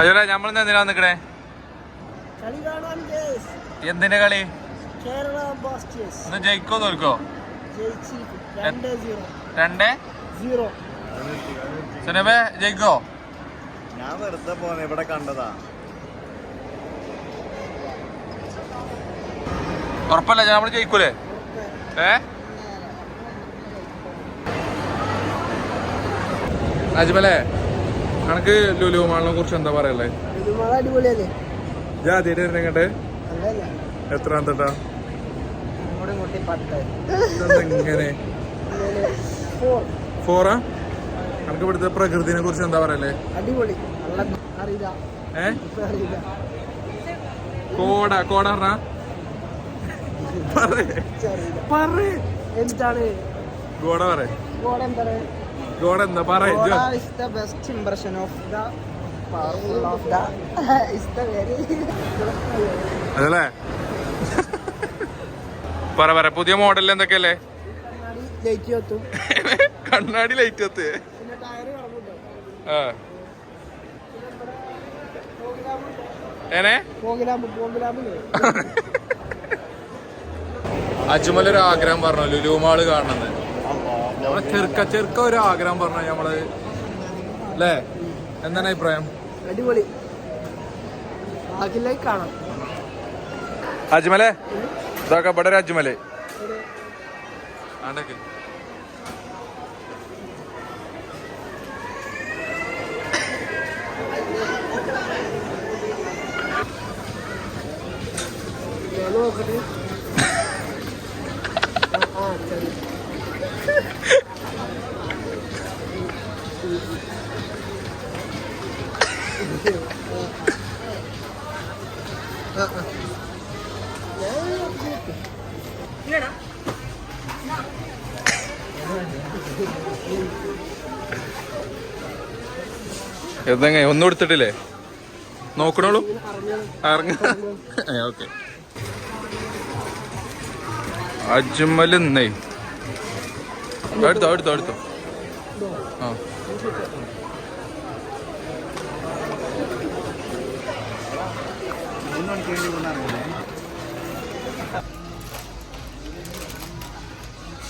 അജോലെ നമ്മൾ എന്തിനാ നിക്കണേ എന്തിന്റെ കളി? ഒന്ന് ജയിക്കോ തോൽക്കോ? രണ്ടേ സീറോ സുനബേ ജയിക്കോ? ഞാൻ വെറുതെ പോന്നെ ഇവിടെ കണ്ടതാ. ഉറപ്പല്ല നമ്മൾ ജയിക്കൂലേ? ഏ? അജ്മലേ കണക്ക് ലുലു മാളിനെ കുറിച്ച് എന്താ പറയല്ലേ എത്ര തട്ടാ ഇങ്ങനെ ഫോർ ഫോറാ? അനക്ക് ഇവിടുത്തെ പ്രകൃതിനെ കുറിച്ച് എന്താ പറയല്ലേ ഏ? കോട കോട പറ പറയ്. എന്താണ്? ഗോഡ പറ ഗോഡ് എന്താ പറയ് അതല്ലേ? പറ പറ പുതിയ മോഡൽ എന്തൊക്കെയല്ലേ? കണ്ണാടി ലൈറ്റ് കത്ത്. ഏനെ? അജ്മൽ ഒരു ആഗ്രഹം പറഞ്ഞു ലുലു മാൾ കാണണമെന്ന്. നമ്മളെ ചെറുക്ക ചെറുക്ക ഒരു ആഗ്രഹം പറഞ്ഞു നമ്മൾ അല്ലേ എന്താണ് അഭിപ്രായം? അടിപൊളി. കാണാം. അജ്മലെ? ഇതൊക്കെ ഇവിടെ ഒരു അജ്മൽ. ആണ്ടക്ക്. നോക്കട്ടെ. ആ ശരി എന്തെങ്ങ ഒന്നും എടുത്തിട്ടില്ലേ? നോക്കണോളൂ. ഇറങ്ങ. ഓക്കെ. അജ്മൽ നെയ്. എടുത്തോ എടുത്തോ എടുത്തോ. ആ.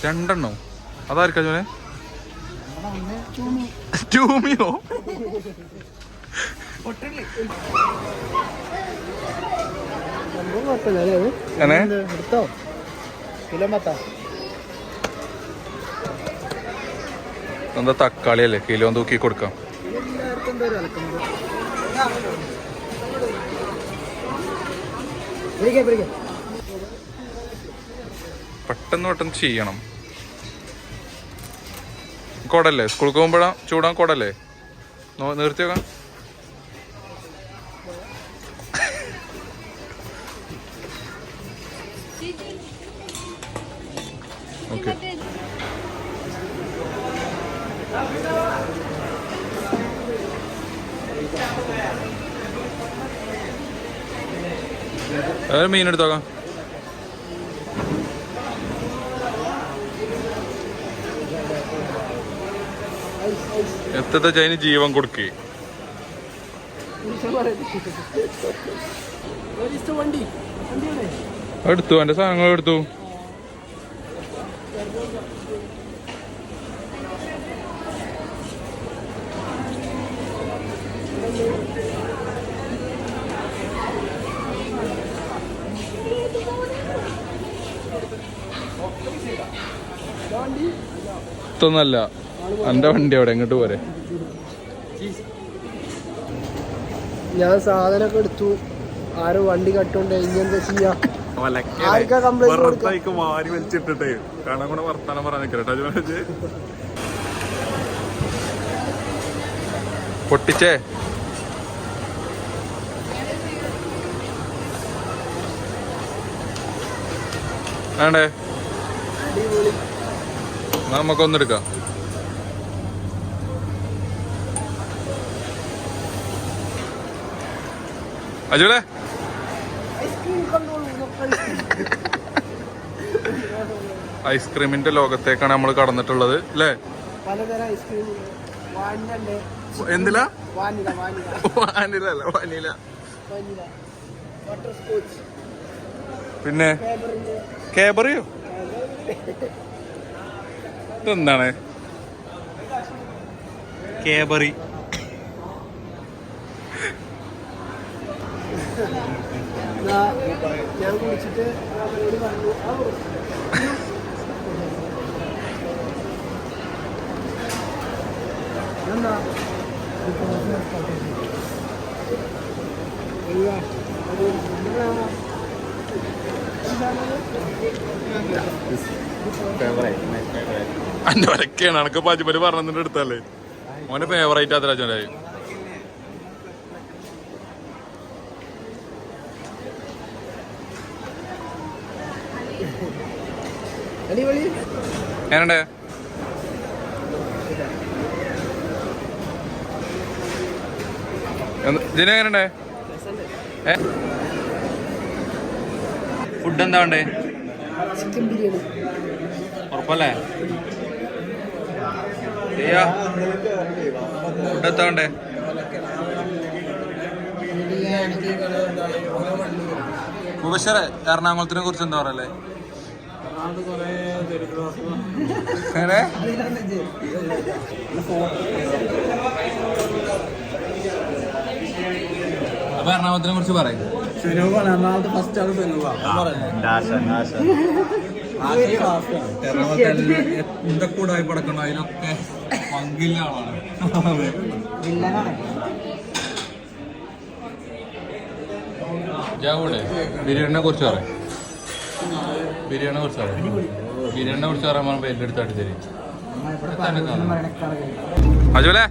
രണ്ടെണ്ണോ? അതായിരിക്കാ ജോനെ ടൂമിയോ? എന്ത്? തക്കാളി അല്ലേ കിലോ തൂക്കി കൊടുക്കാം പെട്ടെന്ന് പെട്ടെന്ന് ചെയ്യണം കോടല്ലേ? സ്കൂളിൽ പോകുമ്പോഴാ ചൂടാൻ കോടല്ലേ? നിർത്തി വെക്കാം. ഓക്കെ. മീൻ എടുത്തോക്കാം എത്തത്തെ ചൈന ജീവൻ കൊടുക്കേ. എടുത്തു എന്റെ സാധനങ്ങൾ എടുത്തു. ഇതൊന്നല്ല. എന്റെ വണ്ടി അവിടെ എങ്ങോട്ട് പോരെ? ഞാൻ സാധനമൊക്കെ എടുത്തു. ആരോ വണ്ടി കട്ടോണ്ട് ഇനി എന്താ ചെയ്യാ? വലിച്ചിട്ടിട്ടേ. കാണാൻ കൂടെ വർത്താനം പറയാൻ പൊട്ടിച്ചേ? വേണ്ടേ? നമുക്കൊന്നെടുക്കാം അജുലേ? ഐസ്ക്രീമിന്റെ ലോകത്തേക്കാണ് നമ്മൾ കടന്നിട്ടുള്ളത് അല്ലേ പലതരം ഐസ്ക്രീം എന്തിലാ? Vanilla vanilla. അല്ല പിന്നെ? കേബറിയോ ഇതെന്താണ്? കേബറി ഞാൻ കുളിച്ചിട്ട് അവരോട് പറഞ്ഞു "ആ, എന്താ? അന്റെ വരക്കാണ് അനക്ക് പഞ്ചുമൽ പറഞ്ഞതിന്റെ അടുത്തല്ലേ? മോനെ ഫേവറേറ്റ് ആത്ര അടിപൊളി. ഞാനുണ്ട് ഇതിന് എങ്ങനെയുണ്ട്? ഏ? ഫുഡ് എന്താ വേണ്ടേ? ചിക്കൻ ബിരിയാണി. ഉറപ്പല്ലേ? ഫുഡ് എത്താ വേണ്ടേ? മുബഷറെ എറണാകുളത്തിനെ കുറിച്ച് എന്താ പറയല്ലേ എങ്ങനെ? അപ്പൊ എറണാകുളത്തിനെ കുറിച്ച് പറയും. എറണാകുളത്തെ എന്തൊക്കെ ഉടായി പടക്കണം അതിലൊക്കെ പങ്കില്ല ആളാണ്. ജാവൂടെ ബിരിയാണിനെ കുറിച്ച് പറയാം. ബിരിയാണിനെ കുറിച്ച് പറയാം. ബിരിയാണിനെ കുറിച്ച് പറയാൻ പേരിന്റെ അടുത്തായിട്ട് തരും. അജുലെ.